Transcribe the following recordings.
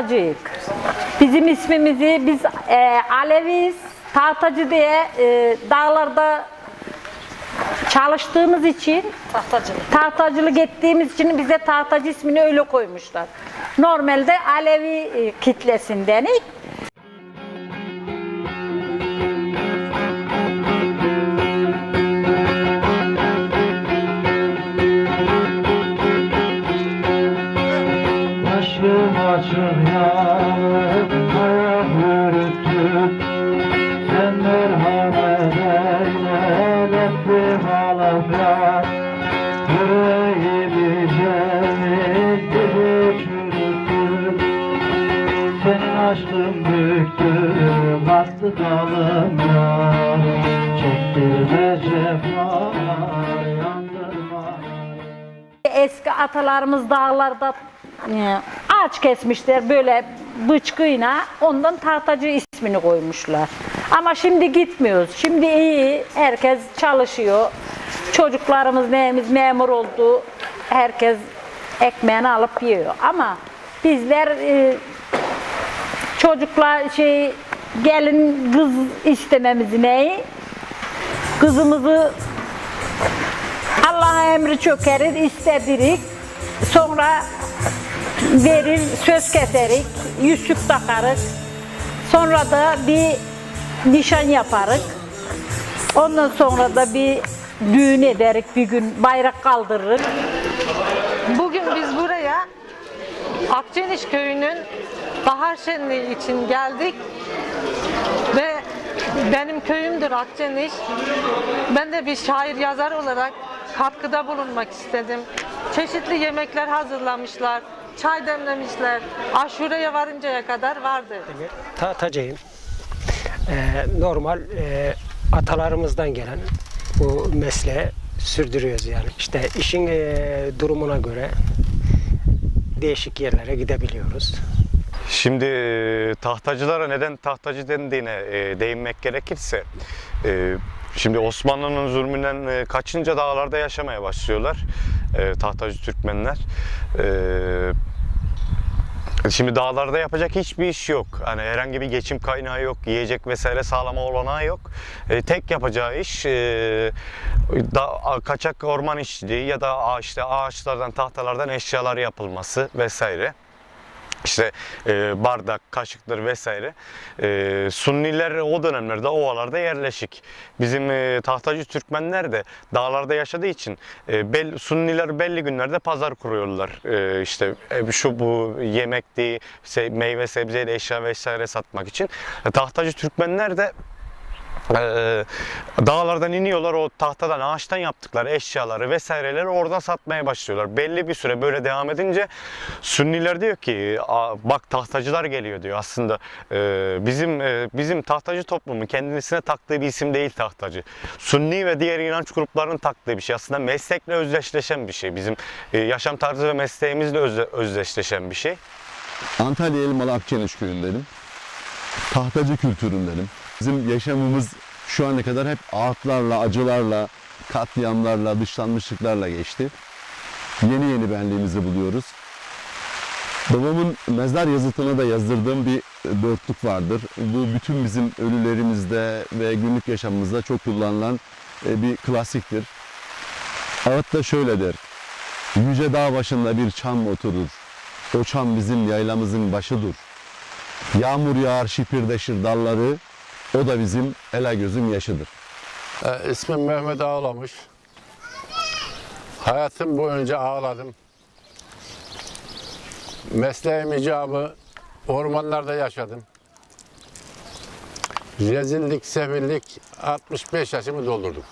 Tahtacıyık. Bizim ismimizi biz e, Aleviyiz. Tahtacı diye e, dağlarda çalıştığımız için Tahtacılık. tahtacılık ettiğimiz için bize tahtacı ismini öyle koymuşlar. Normalde Alevi e, kitlesindenik. Eski atalarımız dağlarda e, ağaç kesmişler böyle bıçkıyla ondan tahtacı ismini koymuşlar. Ama şimdi gitmiyoruz. Şimdi iyi. Herkes çalışıyor. Çocuklarımız neyimiz memur oldu. Herkes ekmeğini alıp yiyor. Ama bizler e, çocuklar şey gelin kız istememizi neyi? Kızımızı Allah'a emri çökeriz, istedirik. Sonra verir, söz keserik, yüzük takarız. Sonra da bir nişan yaparız. Ondan sonra da bir düğün ederik bir gün, bayrak kaldırırız. Bugün biz buraya Akçeniş Köyü'nün bahar şenliği için geldik ve benim köyümdür Akçeniş. Ben de bir şair yazar olarak katkıda bulunmak istedim. Çeşitli yemekler hazırlamışlar, çay demlemişler. Aşureye varıncaya kadar vardı. tahtacıyım. Ee, normal e, atalarımızdan gelen bu mesleği sürdürüyoruz yani. İşte işin e, durumuna göre değişik yerlere gidebiliyoruz. Şimdi e, tahtacılara neden tahtacı dendiğine e, değinmek gerekirse e, şimdi Osmanlı'nın zulmünden kaçınca dağlarda yaşamaya başlıyorlar tahtacı Türkmenler. Şimdi dağlarda yapacak hiçbir iş yok. Hani herhangi bir geçim kaynağı yok, yiyecek vesaire sağlama olanağı yok. E, tek yapacağı iş e, da, kaçak orman işçiliği ya da işte ağaçlardan, tahtalardan eşyalar yapılması vesaire. İşte e, bardak, kaşıktır vesaire. E, Sunniler o dönemlerde ovalarda yerleşik. Bizim e, tahtacı Türkmenler de dağlarda yaşadığı için e, bel, Sunniler belli günlerde pazar kuruyorlar. E, işte e, şu bu yemekti, se- meyve sebzeyle eşya vesaire satmak için. E, tahtacı Türkmenler de ee, dağlardan iniyorlar o tahtadan ağaçtan yaptıkları eşyaları vesaireleri orada satmaya başlıyorlar. Belli bir süre böyle devam edince Sünniler diyor ki "Aa, bak tahtacılar geliyor diyor. Aslında e, bizim e, bizim tahtacı toplumu kendisine taktığı bir isim değil tahtacı. Sünni ve diğer inanç gruplarının taktığı bir şey. Aslında meslekle özdeşleşen bir şey. Bizim e, yaşam tarzı ve mesleğimizle özde- özdeşleşen bir şey. Antalya Elmalı Akçeniş köyündenim. Tahtacı kültüründenim. Bizim yaşamımız şu ana kadar hep ağıtlarla, acılarla, katliamlarla, dışlanmışlıklarla geçti. Yeni yeni benliğimizi buluyoruz. Babamın mezar yazıtına da yazdırdığım bir dörtlük vardır. Bu bütün bizim ölülerimizde ve günlük yaşamımızda çok kullanılan e, bir klasiktir. Ağıt da şöyle der. Yüce dağ başında bir çam oturur. O çam bizim yaylamızın başıdır. Yağmur yağar şipirdeşir dalları, o da bizim ela gözüm yaşıdır. Ee, ismim Mehmet Ağlamış. Hayatım boyunca ağladım. Mesleğim icabı ormanlarda yaşadım. Rezillik, sevillik 65 yaşımı doldurdum.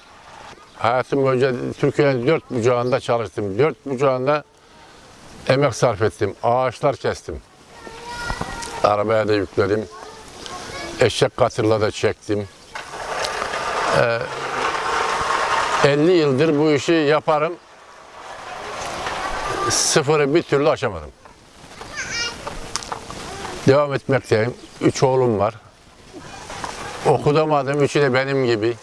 Hayatım boyunca Türkiye'nin dört bucağında çalıştım. Dört bucağında emek sarf ettim. Ağaçlar kestim. Arabaya da yükledim. Eşek katırla da çektim. 50 yıldır bu işi yaparım. Sıfırı bir türlü aşamadım. Devam etmekteyim. Üç oğlum var. Okutamadım. Üçü de benim gibi.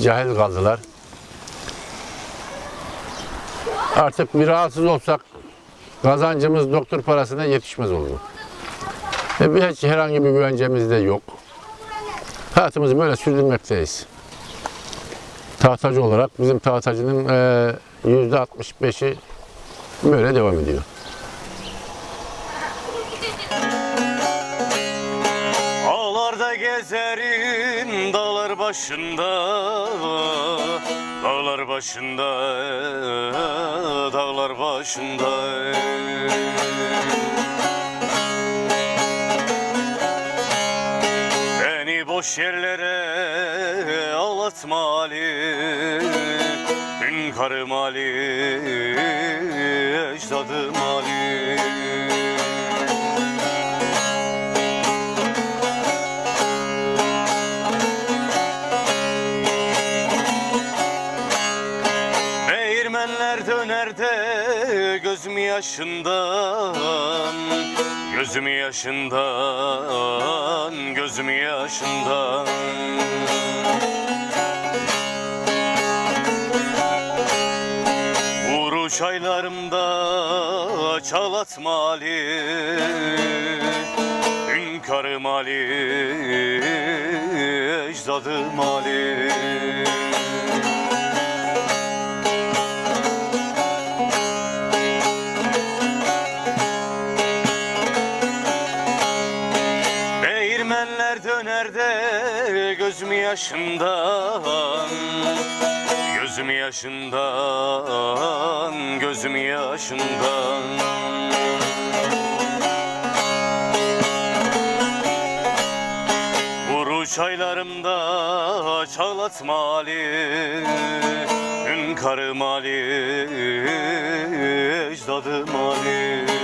Cahil kaldılar. Artık bir rahatsız olsak Kazancımız doktor parasına yetişmez oldu. E, hiç herhangi bir güvencemiz de yok. Hayatımızı böyle sürdürmekteyiz. Tahtacı olarak bizim tahtacının e, yüzde 65'i böyle devam ediyor. Ağlarda gezerim dağlar başında Dağlar başında Dağlar başında boş yerlere ağlatma Ali. Hünkârım Ali Ecdadım Ali. Değirmenler gözüm yaşından Gözüm yaşından Gözüm yaşından. Vuruş aylarımda çalatma Ali Hünkârım Ali Ecdadım Ali Değirmenler döner de gözüm yaşından Gözüm yaşından Gözüm yaşından Vuruş aylarımda çalatma Ali Hünkârım Ali Ecdadım Ali